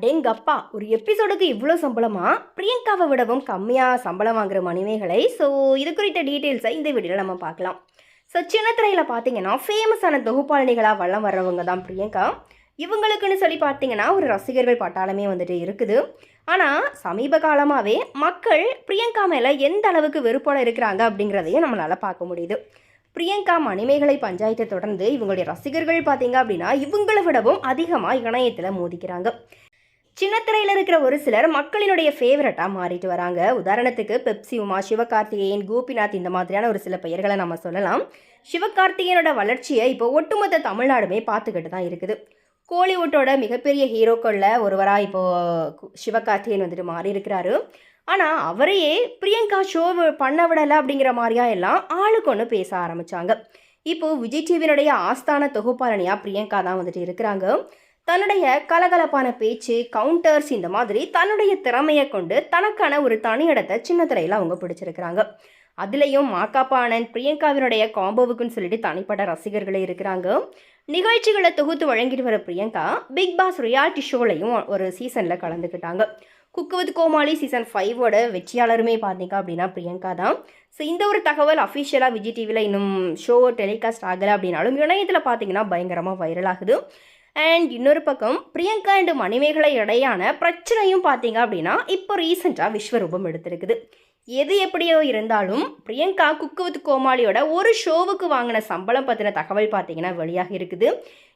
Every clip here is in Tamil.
அடேங்கப்பா ஒரு எபிசோடுக்கு இவ்வளோ சம்பளமா? பிரியங்காவை விடவும் கம்மியாக சம்பளம் வாங்குற மணிமேகலை. ஸோ இது குறித்த டீட்டெயில்ஸை இந்த வீடியோவில் நம்ம பார்க்கலாம். ஸோ சின்னத்திரையில் பார்த்தீங்கன்னா ஃபேமஸான தொகுப்பாளினிகளாக வள்ளம் வர்றவங்க தான் பிரியங்கா. இவங்களுக்குன்னு சொல்லி பார்த்தீங்கன்னா ஒரு ரசிகர்கள் பட்டாளமே வந்துட்டு இருக்குது. ஆனால் சமீப காலமாகவே மக்கள் பிரியங்கா மேலே எந்த அளவுக்கு வெறுப்போட இருக்கிறாங்க அப்படிங்கிறதையும் நம்மளால் பார்க்க முடியுது. பிரியங்கா மணிமேகலை பஞ்சாயத்தை தொடர்ந்து இவங்களுடைய ரசிகர்கள் பார்த்தீங்க அப்படின்னா இவங்களை விடவும் அதிகமாக இணையத்தில் மோதிக்கிறாங்க. சின்னத்திரையில் இருக்கிற ஒரு சிலர் மக்களினுடைய ஃபேவரட்டாக மாறிட்டு வராங்க. உதாரணத்துக்கு பெப்சி உமா சிவகார்த்திகேயன் கோபிநாத் இந்த மாதிரியான ஒரு சில பெயர்களை நம்ம சொல்லலாம். சிவகார்த்திகேயனோட வளர்ச்சியை இப்போ ஒட்டுமொத்த தமிழ்நாடுமே பார்த்துக்கிட்டு தான் இருக்குது. கோலிவுட்டோட மிகப்பெரிய ஹீரோக்களில் ஒருவராக இப்போது சிவகார்த்திகேயன் வந்துட்டு மாறி இருக்கிறாரு ஆனால் அவரையே பிரியங்கா ஷோ பண்ண விடலை அப்படிங்கிற மாதிரியா எல்லாம் ஆளுக்கு ஒன்று பேச ஆரம்பித்தாங்க இப்போது விஜய் டிவியினுடைய ஆஸ்தான தொகுப்பாளனியாக பிரியங்கா தான் வந்துட்டு இருக்கிறாங்க. தன்னுடைய கலகலப்பான பேச்சு கவுண்டர்ஸ் இந்த மாதிரி தன்னுடைய திறமையை கொண்டு தனக்கான ஒரு தனி இடத்தை சின்ன திரையில் அவங்க பிடிச்சிருக்கிறாங்க. அதுலேயும் மாக்காப்பா ஆனந்த் பிரியங்காவினுடைய காம்போவுக்குன்னு சொல்லிட்டு தனிப்பட்ட ரசிகர்களே இருக்கிறாங்க. நிகழ்ச்சிகளை தொகுத்து வழங்கிட்டு வர பிரியங்கா பிக் பாஸ் ரியாலிட்டி ஷோலையும் ஒரு சீசனில் கலந்துக்கிட்டாங்க. குக்கு வித் கோமாளி சீசன் ஃபைவோட வெற்றியாளருமே பார்த்தீங்க அப்படின்னா பிரியங்கா தான். ஸோ இந்த ஒரு தகவல் அஃபிஷியலாக விஜய் டிவியில் இன்னும் ஷோ டெலிகாஸ்ட் ஆகலை அப்படின்னாலும் இணையத்தில் பார்த்தீங்கன்னா பயங்கரமாக வைரல் ஆகுது. அண்ட் இன்னொரு பக்கம் பிரியங்கா அண்ட் மணிமேகலை இடையான பிரச்சனையும் பார்த்தீங்க அப்படின்னா இப்போ ரீசெண்டாக விஸ்வரூபம் எடுத்திருக்குது. எது எப்படியோ இருந்தாலும் பிரியங்கா குக்கு வித் கோமாளியோட ஒரு ஷோவுக்கு வாங்கின சம்பளம் பற்றின தகவல் பார்த்தீங்கன்னா வெளியாக இருக்குது.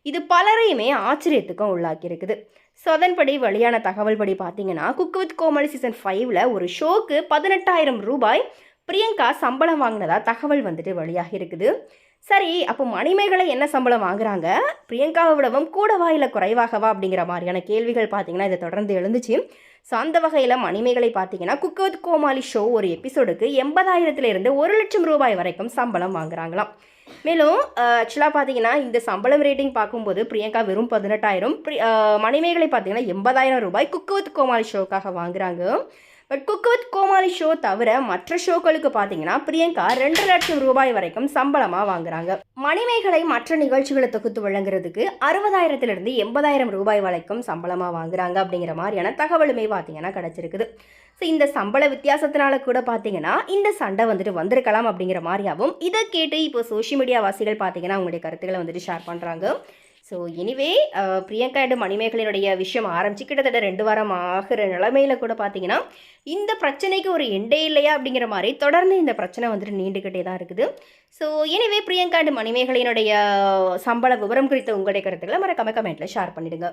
இது பலரையுமே ஆச்சரியத்துக்கும் உள்ளாக்கி இருக்குது ஸோ அதன்படி வெளியான தகவல் படி பார்த்தீங்கன்னா குக்கு வித் கோமாளி சீசன் ஃபைவ்ல ஒரு ஷோக்கு பதினெட்டாயிரம் ரூபாய் பிரியங்கா சம்பளம் வாங்கினதா தகவல் வந்துட்டு வெளியாக இருக்குது சரி அப்போ மணிமேகலை என்ன சம்பளம் வாங்குறாங்க? பிரியங்காவை விடவும் கூடவா இல்லை குறைவாகவா? அப்படிங்கிற மாதிரியான கேள்விகள் பார்த்தீங்கன்னா இதை தொடர்ந்து எழுந்துச்சு. ஸோ அந்த வகையில் மணிமேகலை பார்த்தீங்கன்னா குக்கவத் கோமாளி ஷோ ஒரு எபிசோடுக்கு எண்பதாயிரத்துலேருந்து ஒரு லட்சம் ரூபாய் வரைக்கும் சம்பளம் வாங்குறாங்களாம். மேலும் ஆக்சுவலாக பார்த்தீங்கன்னா இந்த சம்பளம் ரேட்டிங் பார்க்கும்போது பிரியங்கா வெறும் பதினெட்டாயிரம். மணிமேகலை பார்த்தீங்கன்னா எண்பதாயிரம் ரூபாய் குக்கவத் கோமாளி ஷோக்காக வாங்குறாங்க. But Cook with Comali show தவிர மற்ற ஷோக்களுக்கு பார்த்தீங்கன்னா பிரியங்கா ரெண்டு லட்சம் ரூபாய் வரைக்கும் சம்பளமாக வாங்குறாங்க. மணிமேகலை மற்ற நிகழ்ச்சிகளை தொகுத்து வழங்குறதுக்கு அறுபதாயிரத்திலிருந்து எண்பதாயிரம் ரூபாய் வரைக்கும் சம்பளமாக வாங்குறாங்க அப்படிங்கிற மாதிரியான தகவலுமே பார்த்தீங்கன்னா கிடச்சிருக்குது. ஸோ இந்த சம்பள வித்தியாசத்தினால கூட பார்த்தீங்கன்னா இந்த சண்டை வந்துட்டு வந்திருக்கலாம் அப்படிங்கிற மாதிரியாகவும் இதை கேட்டு இப்போ சோஷியல் மீடியா வாசிகள் பார்த்தீங்கன்னா அவங்களுடைய கருத்துக்களை வந்துட்டு ஷேர் பண்ணுறாங்க ஸோ எனிவே பிரியங்கா அண்ட் மணிமேகலினுடைய விஷயம் ஆரம்பிச்சு கிட்டத்தட்ட ரெண்டு வாரம் ஆகிற நிலைமையில் கூட பார்த்தீங்கன்னா இந்த பிரச்சனைக்கு ஒரு எண்டே இல்லையா அப்படிங்கிற மாதிரி தொடர்ந்து இந்த பிரச்சனை வந்துட்டு நீண்டுக்கிட்டே தான் இருக்குது. ஸோ எனிவே பிரியங்கா அண்ட் மணிமேகலினுடைய சம்பள விவரம் குறித்த உங்களுடைய கருத்துக்களை மறக்காம கமெண்ட்டில் ஷேர் பண்ணிடுங்க.